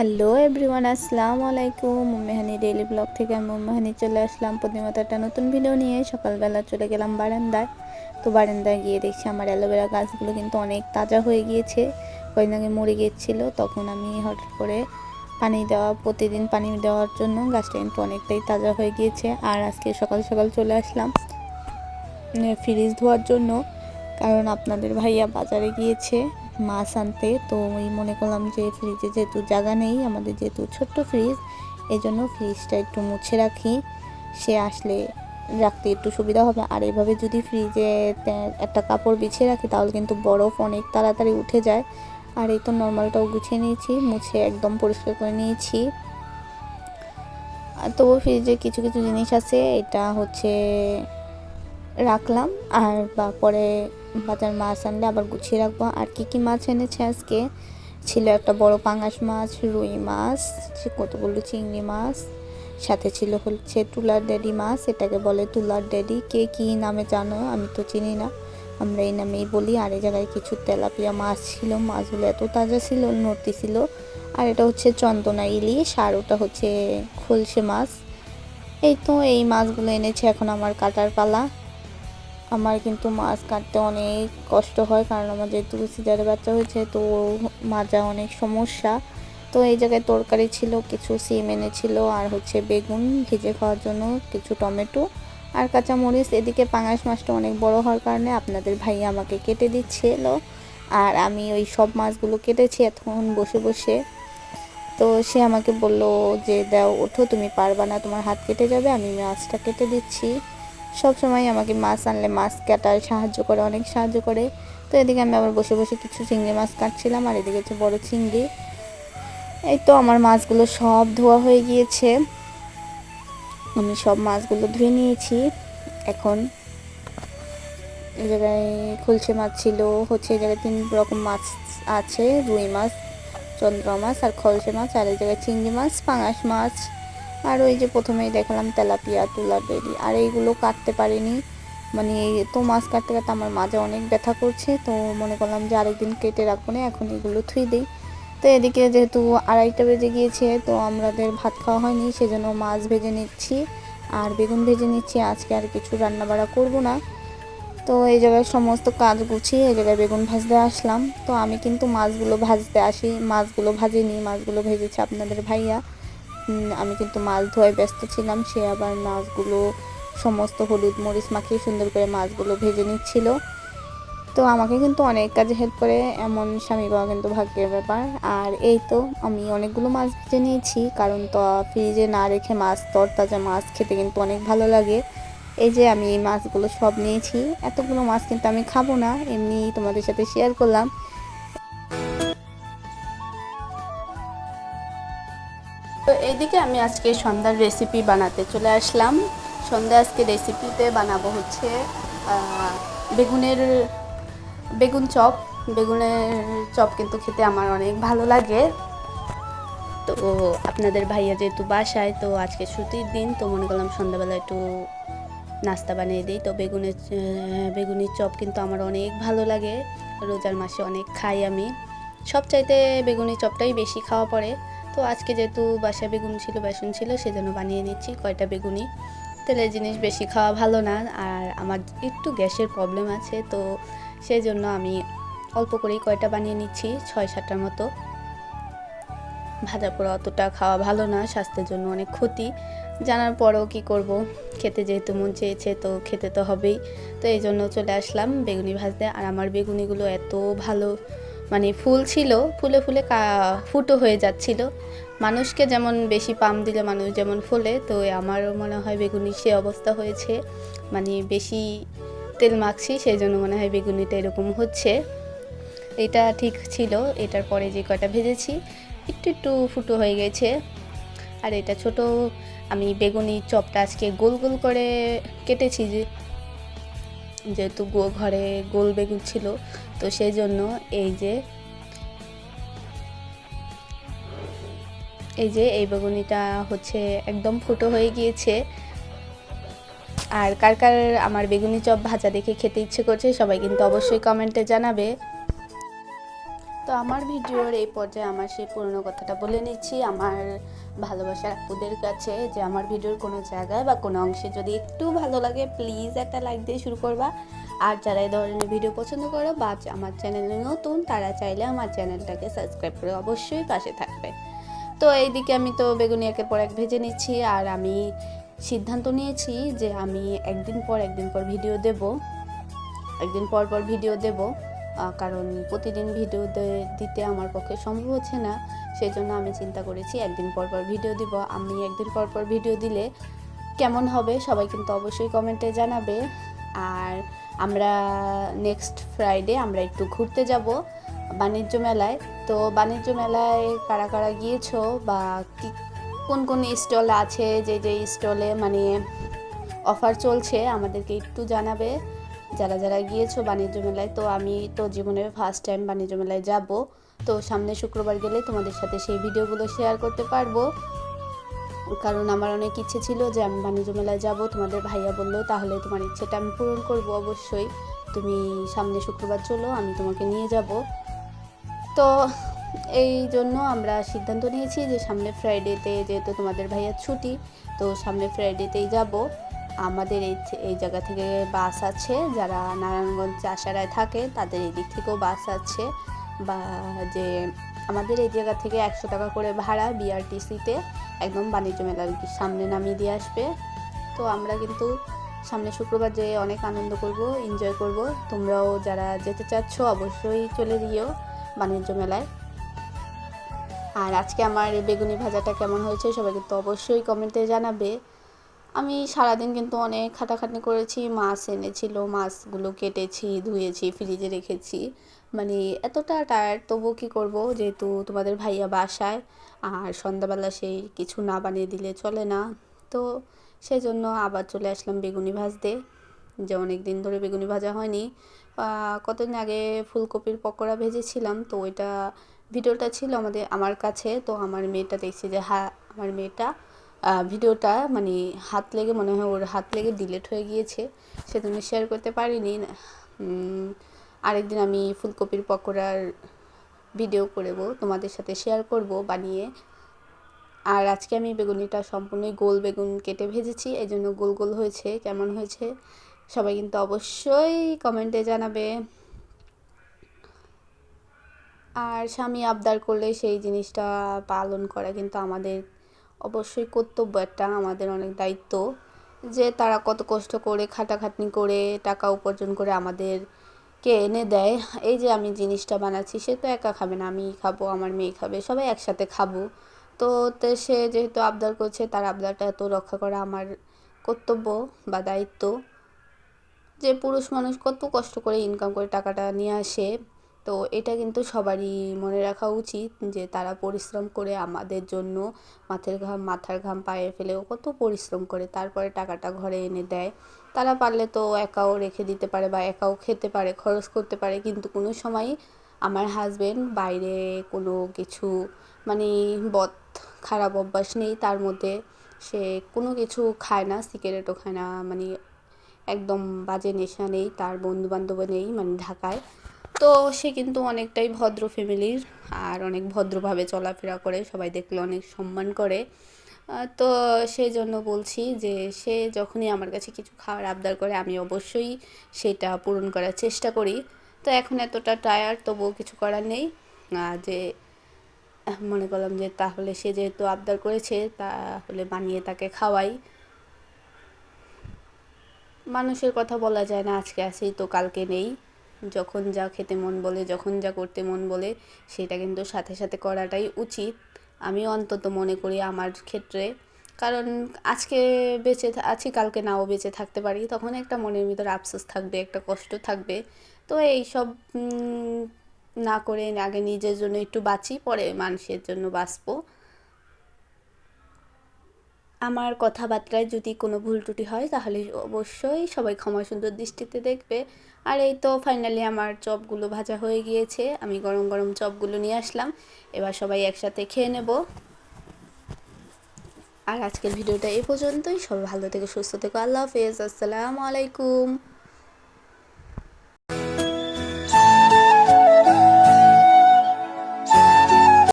Hello everyone, আসসালামু আলাইকুম। মেহানি daily blog থেকে আমি মেহানি চলে আসলাম। প্রতিমতো একটা নতুন ভিডিও নিয়ে সকালবেলা চলে গেলাম বারান্দায়। তো বারান্দায় গিয়ে দেখছি আমার অ্যালোভেরা গাছগুলো কিন্তু অনেক তাজা হয়ে গিয়েছে। কয়েকদিন আগে মরে গিয়েছিল, তখন আমি হঠাৎ করে পানি দেওয়া, প্রতিদিন পানি দেওয়ার জন্য গাছটা কিন্তু অনেকটাই তাজা হয়ে গিয়েছে। আর আজকে সকাল সকাল চলে আসলাম ফ্রিজ ধোয়ার জন্য। কারণ আপনাদের ভাইয়া বাজারে গিয়েছে। মাছ আনতে। তো ওই মনে করলাম যে ফ্রিজে যেহেতু জায়গা নেই, আমাদের যেহেতু ছোট্ট ফ্রিজ এই জন্য ফ্রিজটা একটু মুছে রাখি। সে আসলে রাখতে একটু সুবিধা হবে। আর এভাবে যদি ফ্রিজে একটা কাপড় বিছিয়ে রাখি, তাহলে কিন্তু বরফ অনেক তাড়াতাড়ি উঠে যায়। আর এই তো নর্মালটাও গুছিয়ে নিয়েছি, মুছে একদম পরিষ্কার করে নিয়েছি। তবু ফ্রিজে কিছু কিছু জিনিস আছে, এটা হচ্ছে রাখলাম। আর বা পরে বাজার মাছ আনলে আবার গুছিয়ে রাখব। আর কি কি মাছ এনেছে আজকে? ছিল একটা বড় পাঙাশ মাছ, রুই মাছ কতগুলো চিংড়ি মাছ, সাথে ছিল হচ্ছে তুলার ড্যাডি মাছ, এটাকে বলে তুলার ড্যাডি কে কি নামে জানো? আমি তো চিনি না। আমরা এই নামেই বলি। আর এই জায়গায় কিছু তেলাপিয়া মাছ ছিল। মাছগুলো এত তাজা ছিল, নড়তি ছিল। আর এটা হচ্ছে চন্দনা ইলিশ, আর ওটা হচ্ছে খলসে মাছ। এই তো এই মাছগুলো এনেছে এখন আমার কাটার পালা। আমার কিন্তু মাছ কাটতে অনেক কষ্ট হয়, কারণ আমার যেহেতু সিজারে বাচ্চা হয়েছে, তো মাজা অনেক সমস্যা। তো এই জায়গায় তরকারি ছিল, কিছু সিম এনেছিল, আর হচ্ছে বেগুন ভেজে খাওয়ার জন্য কিছু টমেটো আর কাঁচামরিচ। এদিকে পাঙাশ মাছটা অনেক বড় হওয়ার কারণে আপনাদের ভাই আমাকে কেটে দিচ্ছিল, আর আমি ওই সব মাছগুলো কেটেছি এতক্ষণ বসে বসে। তো সে আমাকে বলল যে, দাও, ওঠো, তুমি পারবা না, তোমার হাত কেটে যাবে, আমি মাছটা কেটে দিচ্ছি। সব সময় আমাকে মাছ আনলে মাছ কাটায় সাহায্য করে, অনেক সাহায্য করে। তো এদিকে আমি আবার বসে বসে কিছু চিংড়ি মাছ কাটছিলাম, আর এদিকে হচ্ছে বড়ো চিংড়ি। এই তো আমার মাছগুলো সব ধোয়া হয়ে গিয়েছে। আমি সব মাছগুলো ধুয়ে নিয়েছি। এখন এই জায়গায় খুলছে মাছ ছিল, হচ্ছে এই জায়গায় তিন রকম মাছ আছে, রুই মাছ, চন্দ্র মাছ, আর খলসে মাছ, আর এই জায়গায় চিংড়ি মাছ, পাঙাশ মাছ। আর ওই যে প্রথমেই দেখলাম তেলাপিয়া তুলা বেরি আর এইগুলো কাটতে পারিনি। মানে তো মাছ কাটতে কাটতে আমার মাঝে অনেক ব্যথা করছে, তো মনে করলাম যে আরেকদিন কেটে রাখব না, এখন এগুলো থুই দিই। তো এদিকে যেহেতু আড়াইটা বেজে গিয়েছে, তো আমাদের ভাত খাওয়া হয়নি, সেজন্য মাছ ভেজে নিচ্ছি, আর বেগুন ভেজে নিচ্ছি, আজকে আর কিছু রান্না বাড়া করব না। তো এই জায়গায় সমস্ত কাজ গুছিয়ে এই জায়গায় বেগুন ভাজতে আসলাম। তো আমি কিন্তু মাছগুলো ভাজতে আসি, মাছগুলো ভাজিনি, মাছগুলো ভেজেছে আপনাদের ভাইয়া। আমি কিন্তু মাছ ধোয়ায় ব্যস্ত ছিলাম, সে আবার মাছগুলো সমস্ত হলুদ মরিচ মাখিয়ে সুন্দর করে মাছগুলো ভেজে নিচ্ছিল। তো আমাকে কিন্তু অনেক কাজে হেল্প করে, এমন স্বামী পাওয়া কিন্তু ভাগ্যের ব্যাপার। আর এই তো, আমি অনেকগুলো মাছ ভেজে নিয়েছি, কারণ তো ফ্রিজে না রেখে মাছ, তরতাজা মাছ খেতে কিন্তু অনেক ভালো লাগে। এই যে আমি এই মাছগুলো সব নিয়েছি, এতগুলো মাছ কিন্তু আমি খাব না, এমনি তোমাদের সাথে শেয়ার করলাম। তো এইদিকে আমি আজকে সন্ধ্যার রেসিপি বানাতে চলে আসলাম। সন্ধ্যা আজকে রেসিপিতে বানাবো হচ্ছে বেগুনের, বেগুন চপ। বেগুনের চপ কিন্তু খেতে আমার অনেক ভালো লাগে। তো আপনাদের ভাইয়া যেহেতু বাসায়, তো আজকে ছুটির দিন, তো মনে করলাম সন্ধ্যাবেলা একটু নাস্তা বানিয়ে দিই। তো বেগুনের বেগুনের চপ কিন্তু আমার অনেক ভালো লাগে। রোজার মাসে অনেক খাই আমি। সব চাইতে বেগুনি চপটাই বেশি খাওয়া পড়ে। তো আজকে যেহেতু বাসা বেগুন ছিল, বেসন ছিল, সেজন্য বানিয়ে নিচ্ছি কয়টা বেগুনি তেলের জিনিস বেশি খাওয়া ভালো না, আর আমার একটু গ্যাসের প্রবলেম আছে, তো সেই জন্য আমি অল্প করেই কয়টা বানিয়ে নিচ্ছি, ছয় সাতটার মতো। ভাজা পোড়া অতটা খাওয়া ভালো না, স্বাস্থ্যের জন্য অনেক ক্ষতি। জানার পরেও কি করব, খেতে যেহেতু মন চেয়েছে, তো খেতে তো হবেই। তো এই জন্য চলে আসলাম বেগুনি ভাজতে, আর আমার বেগুনিগুলো এত ভালো মানে ফুল ছিল, ফুলে ফুলে ফুটো হয়ে যাচ্ছিল। মানুষকে যেমন বেশি পাম দিলে মানুষ যেমন ফুলে, তো আমারও মনে হয় বেগুনি সে অবস্থা হয়েছে। মানে বেশি তেল মাখছি সেই জন্য মনে হয় বেগুনিটা এরকম হচ্ছে। এটা ঠিক ছিল, এটার পরে যে কয়টা ভেজেছি, একটু একটু ফুটো হয়ে গেছে। আর এটা ছোট, আমি বেগুনি চপটা আজকে গোল গোল করে কেটেছি যে যেহেতু ঘরে গোল বেগুন ছিল, তো সেই জন্য এই যে এই যে এই বেগুনিটা হচ্ছে একদম ফুটো হয়ে গিয়েছে। আর কার কার আমার বেগুনি চপ ভাজা দেখে খেতে ইচ্ছে করছে সবাই কিন্তু অবশ্যই কমেন্টে জানাবে। তো আমার ভিডিওর এই পর্যায়ে আমার সেই পুরনো কথাটা বলে নিচ্ছি। আমার ভালোবাসার আপুদের কাছে যে আমার ভিডিওর কোনো জায়গায় বা কোনো অংশে যদি একটু ভালো লাগে প্লিজ একটা লাইক দিয়ে শুরু করবা। আর যারা এই ধরনের ভিডিও পছন্দ করো বা আমার চ্যানেলে নতুন, তারা চাইলে আমার চ্যানেলটাকে সাবস্ক্রাইব করে অবশ্যই পাশে থাকবে। তো এইদিকে আমি তো বেগুনি একের পর এক ভেজে নিচ্ছি আর আমি সিদ্ধান্ত নিয়েছি যে আমি একদিন পর একদিন পর ভিডিও দেব। একদিন পর পর ভিডিও দেব। কারণ প্রতিদিন ভিডিও দিতে আমার পক্ষে সম্ভব হচ্ছে না। সেই জন্য আমি চিন্তা করেছি, একদিন পর পর ভিডিও দিব। আমি একদিন পর পর ভিডিও দিলে কেমন হবে, সবাই কিন্তু অবশ্যই কমেন্টে জানাবে। আর আমরা নেক্সট ফ্রাইডে আমরা একটু ঘুরতে যাব বাণিজ্য মেলায়। তো বাণিজ্য মেলায় কারা কারা গিয়েছো বা কি, কোন কোন স্টল আছে? যে যে স্টলে মানে অফার চলছে, আমাদেরকে একটু জানাবে। যারা যারা গিয়েছো বাণিজ্য মেলায়, তো আমি তো জীবনের ফার্স্ট টাইম বাণিজ্য মেলায় যাব। তো সামনে শুক্রবার গেলে তোমাদের সাথে সেই ভিডিওগুলো শেয়ার করতে পারব। কারণ আমার অনেক ইচ্ছে ছিল যে আমি বাণিজ্য মেলায় যাব। তোমাদের ভাইয়া বলল, তাহলে তোমার ইচ্ছেটা আমি পূরণ করব অবশ্যই। তুমি সামনে শুক্রবার চলো, আমি তোমাকে নিয়ে যাব। তো এই জন্য আমরা সিদ্ধান্ত নিয়েছি যে সামনে ফ্রাইডেতে যেহেতু তোমাদের ভাইয়ার ছুটি, তো সামনে ফ্রাইডেতেই যাব। আমাদের এই এই জায়গা থেকে বাস আছে। যারা নারায়ণগঞ্জ চাষারায় থাকে, তাদের এই দিক থেকেও বাস আছে। বা যে আমাদের এই জায়গা থেকে একশো টাকা করে ভাড়া বিআরটিসিতে একদম বাণিজ্য মেলার সামনে নামিয়ে দিয়ে আসবে। তো আমরা কিন্তু সামনে শুক্রবার যেয়ে অনেক আনন্দ করব এনজয় করব। তোমরাও যারা যেতে চাচ্ছ, অবশ্যই চলে দিও বাণিজ্য মেলায়। আর আজকে আমার বেগুনি ভাজাটা কেমন হয়েছে, সবাই কিন্তু অবশ্যই কমেন্টে জানাবে। আমি সারাদিন কিন্তু অনেক খাটাখাটনি করেছি, মাছ এনেছিল, মাছগুলো কেটেছি, ধুয়েছি ফ্রিজে রেখেছি। মানে এতটা টায়ার্ড তবু কী করব? যেহেতু তোমাদের ভাইয়া বাসায়, আর সন্ধ্যাবেলা সেই কিছু না বানিয়ে দিলে চলে না। তো সেই জন্য আবার চলে আসলাম বেগুনি ভাজতে। যে অনেক দিন ধরে বেগুনি ভাজা হয়নি। কতদিন আগে ফুলকপির পকোড়া ভেজেছিলাম, তো ওইটা ভিডিওটা ছিল আমাদের, আমার কাছে। তো আমার মেয়েটা দেখছি যে হ্যাঁ আমার মেয়েটা ভিডিওটা মানে হাত লেগে মনে হয় ওর হাত লেগে ডিলেট হয়ে গিয়েছে, সেজন্য শেয়ার করতে পারিনি। আরেকদিন আমি ফুলকপির পকোড়ার ভিডিও করব, তোমাদের সাথে শেয়ার করব বানিয়ে। আর আজকে আমি বেগুনিটা সম্পূর্ণই গোল বেগুন কেটে ভেজেছি এই জন্য গোল গোল হয়েছে, কেমন হয়েছে, সবাই কিন্তু অবশ্যই কমেন্টে জানাবে। আর স্বামী আবদার করলে সেই জিনিসটা পালন করা কিন্তু আমাদের অবশ্যই কর্তব্য একটা, আমাদের অনেক দায়িত্ব যে তারা কত কষ্ট করে, খাটাখাটনি করে টাকা উপার্জন করে আমাদেরকে এনে দেয়। এই যে আমি জিনিসটা বানাচ্ছি, সে তো একা খাবে না, আমি খাব, আমার মেয়ে খাবে, সবাই একসাথে খাব। তো সে যেহেতু আবদার করছে, তার আবদারটা তো রক্ষা করা আমার কর্তব্য বা দায়িত্ব যে পুরুষ মানুষ কত কষ্ট করে ইনকাম করে টাকাটা নিয়ে আসে। তো এটা কিন্তু সবারই মনে রাখা উচিত যে তারা পরিশ্রম করে আমাদের জন্য মাথার ঘাম মাথার ঘাম পায়ে ফেলেও কত পরিশ্রম করে তারপরে টাকাটা ঘরে এনে দেয়। তারা পারলে তো একাও রেখে দিতে পারে বা একাও খেতে পারে, খরচ করতে পারে। কিন্তু কোনো সময় আমার হাজবেন্ড বাইরে কোনো কিছু মানে বদ, খারাপ অভ্যাস নেই, তার মধ্যে সে কোনো কিছু খায় না, সিগারেটও খায় না। মানে একদম বাজে নেশা নেই, তার বন্ধু বান্ধব নেই মানে ঢাকায়। তো সে কিন্তু অনেকটাই ভদ্র ফ্যামিলির আর অনেক ভদ্রভাবে চলাফেরা করে, সবাই দেখলে অনেক সম্মান করে। তো সেই জন্য বলছি যে সে যখনই আমার কাছে কিছু খাওয়ার আবদার করে, আমি অবশ্যই সেটা পূরণ করার চেষ্টা করি। তো এখন এতটা টায়ার্ড তবুও কিছু করার নেই। যে, মনে করলাম যে তাহলে সে যেহেতু আবদার করেছে, তাহলে বানিয়ে তাকে খাওয়াই। মানুষের কথা বলা যায় না, আজকে আছি তো, কালকে নেই। যখন যা খেতে মন বলে যখন যা করতে মন বলে সেটা কিন্তু সাথে সাথে করাটাই উচিত। আমি অন্তত মনে করি আমার ক্ষেত্রে। কারণ আজকে বেঁচে আছি কালকে নাও বেঁচে থাকতে পারি। তখন একটা মনের ভিতরে আফসোস থাকবে একটা কষ্ট থাকবে। তো এইসব উম, না করে আগে নিজের জন্য একটু বাঁচি পরে মানুষের জন্য বাঁচবো। আমার কথাবার্তায় যদি কোনো ভুল ত্রুটি হয়, তাহলে অবশ্যই সবাই ক্ষমা সুন্দর দৃষ্টিতে দেখবে। আর এই তো ফাইনালি আমার চপগুলো ভাজা হয়ে গিয়েছে। আমি গরম গরম চপগুলো নিয়ে আসলাম। এবার সবাই একসাথে খেয়ে নেব। আর আজকের ভিডিওটা এ পর্যন্তই। সবাই ভালো থেকে, সুস্থ থেকো। আল্লাহ হাফেজ। আসসালামু আলাইকুম।